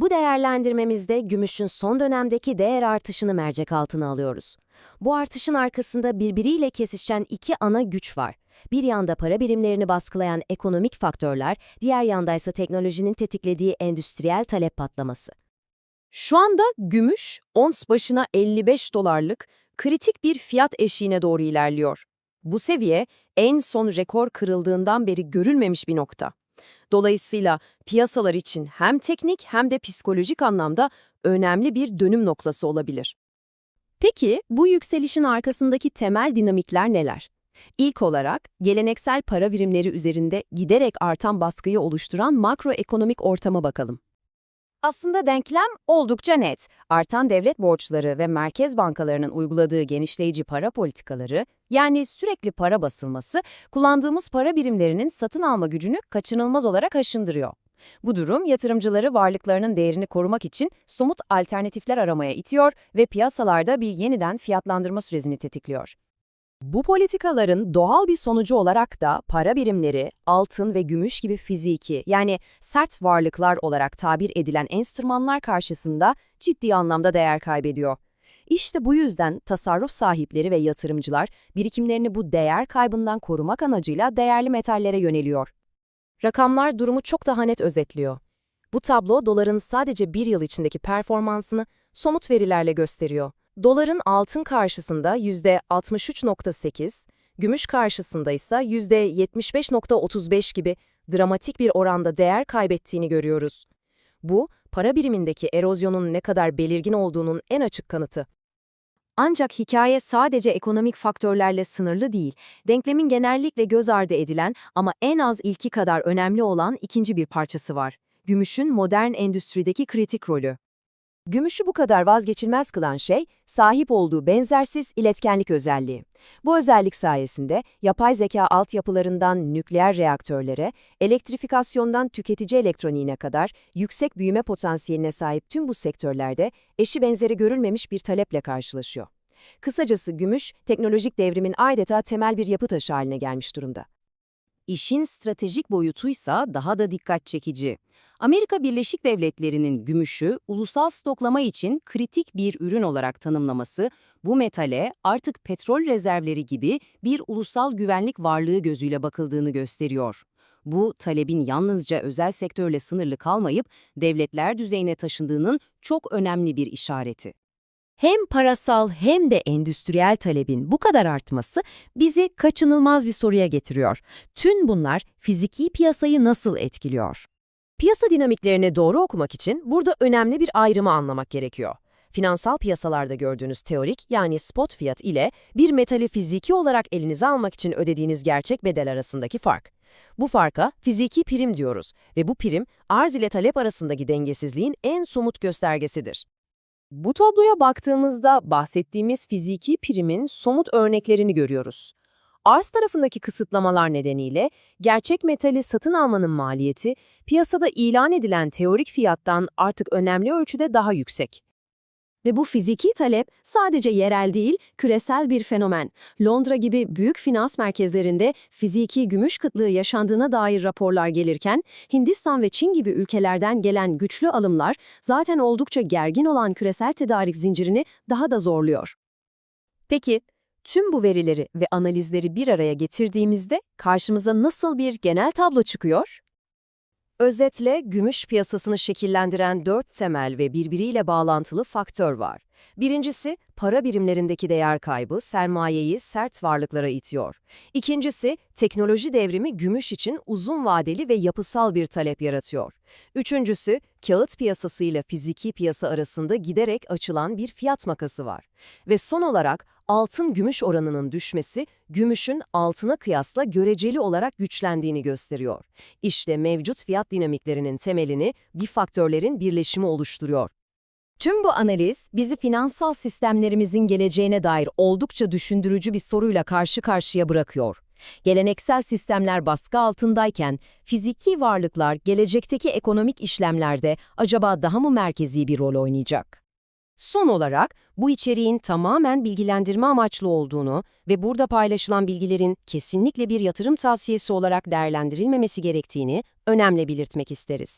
Bu değerlendirmemizde gümüşün son dönemdeki değer artışını mercek altına alıyoruz. Bu artışın arkasında birbiriyle kesişen iki ana güç var. Bir yanda para birimlerini baskılayan ekonomik faktörler, diğer yanda ise teknolojinin tetiklediği endüstriyel talep patlaması. Şu anda gümüş ons başına 55 dolarlık kritik bir fiyat eşiğine doğru ilerliyor. Bu seviye en son rekor kırıldığından beri görülmemiş bir nokta. Dolayısıyla piyasalar için hem teknik hem de psikolojik anlamda önemli bir dönüm noktası olabilir. Peki bu yükselişin arkasındaki temel dinamikler neler? İlk olarak geleneksel para birimleri üzerinde giderek artan baskıyı oluşturan makroekonomik ortama bakalım. Aslında denklem oldukça net. Artan devlet borçları ve merkez bankalarının uyguladığı genişleyici para politikaları, yani sürekli para basılması, kullandığımız para birimlerinin satın alma gücünü kaçınılmaz olarak aşındırıyor. Bu durum yatırımcıları varlıklarının değerini korumak için somut alternatifler aramaya itiyor ve piyasalarda bir yeniden fiyatlandırma sürecini tetikliyor. Bu politikaların doğal bir sonucu olarak da para birimleri, altın ve gümüş gibi fiziki yani sert varlıklar olarak tabir edilen enstrümanlar karşısında ciddi anlamda değer kaybediyor. İşte bu yüzden tasarruf sahipleri ve yatırımcılar birikimlerini bu değer kaybından korumak amacıyla değerli metallere yöneliyor. Rakamlar durumu çok daha net özetliyor. Bu tablo doların sadece bir yıl içindeki performansını somut verilerle gösteriyor. Doların altın karşısında %63.8, gümüş karşısında ise %75.35 gibi dramatik bir oranda değer kaybettiğini görüyoruz. Bu, para birimindeki erozyonun ne kadar belirgin olduğunun en açık kanıtı. Ancak hikaye sadece ekonomik faktörlerle sınırlı değil, denklemin genellikle göz ardı edilen ama en az ilki kadar önemli olan ikinci bir parçası var. Gümüşün modern endüstrideki kritik rolü. Gümüşü bu kadar vazgeçilmez kılan şey, sahip olduğu benzersiz iletkenlik özelliği. Bu özellik sayesinde yapay zeka altyapılarından nükleer reaktörlere, elektrifikasyondan tüketici elektroniğine kadar yüksek büyüme potansiyeline sahip tüm bu sektörlerde eşi benzeri görülmemiş bir taleple karşılaşıyor. Kısacası gümüş, teknolojik devrimin adeta temel bir yapı taşı haline gelmiş durumda. İşin stratejik boyutuysa daha da dikkat çekici. Amerika Birleşik Devletleri'nin gümüşü ulusal stoklama için kritik bir ürün olarak tanımlaması, bu metale artık petrol rezervleri gibi bir ulusal güvenlik varlığı gözüyle bakıldığını gösteriyor. Bu, talebin yalnızca özel sektörle sınırlı kalmayıp devletler düzeyine taşındığının çok önemli bir işareti. Hem parasal hem de endüstriyel talebin bu kadar artması bizi kaçınılmaz bir soruya getiriyor. Tüm bunlar fiziki piyasayı nasıl etkiliyor? Piyasa dinamiklerini doğru okumak için burada önemli bir ayrımı anlamak gerekiyor. Finansal piyasalarda gördüğünüz teorik yani spot fiyat ile bir metali fiziki olarak elinize almak için ödediğiniz gerçek bedel arasındaki fark. Bu farka fiziki prim diyoruz ve bu prim arz ile talep arasındaki dengesizliğin en somut göstergesidir. Bu tabloya baktığımızda bahsettiğimiz fiziki primin somut örneklerini görüyoruz. Arz tarafındaki kısıtlamalar nedeniyle gerçek metali satın almanın maliyeti piyasada ilan edilen teorik fiyattan artık önemli ölçüde daha yüksek. Ve bu fiziki talep sadece yerel değil, küresel bir fenomen. Londra gibi büyük finans merkezlerinde fiziki gümüş kıtlığı yaşandığına dair raporlar gelirken, Hindistan ve Çin gibi ülkelerden gelen güçlü alımlar zaten oldukça gergin olan küresel tedarik zincirini daha da zorluyor. Peki, tüm bu verileri ve analizleri bir araya getirdiğimizde karşımıza nasıl bir genel tablo çıkıyor? Özetle gümüş piyasasını şekillendiren dört temel ve birbiriyle bağlantılı faktör var. Birincisi, para birimlerindeki değer kaybı sermayeyi sert varlıklara itiyor. İkincisi, teknoloji devrimi gümüş için uzun vadeli ve yapısal bir talep yaratıyor. Üçüncüsü, kağıt piyasası ile fiziki piyasa arasında giderek açılan bir fiyat makası var. Ve son olarak, altın-gümüş oranının düşmesi, gümüşün altına kıyasla göreceli olarak güçlendiğini gösteriyor. İşte mevcut fiyat dinamiklerinin temelini bir faktörlerin birleşimi oluşturuyor. Tüm bu analiz bizi finansal sistemlerimizin geleceğine dair oldukça düşündürücü bir soruyla karşı karşıya bırakıyor. Geleneksel sistemler baskı altındayken fiziki varlıklar gelecekteki ekonomik işlemlerde acaba daha mı merkezi bir rol oynayacak? Son olarak bu içeriğin tamamen bilgilendirme amaçlı olduğunu ve burada paylaşılan bilgilerin kesinlikle bir yatırım tavsiyesi olarak değerlendirilmemesi gerektiğini önemli belirtmek isteriz.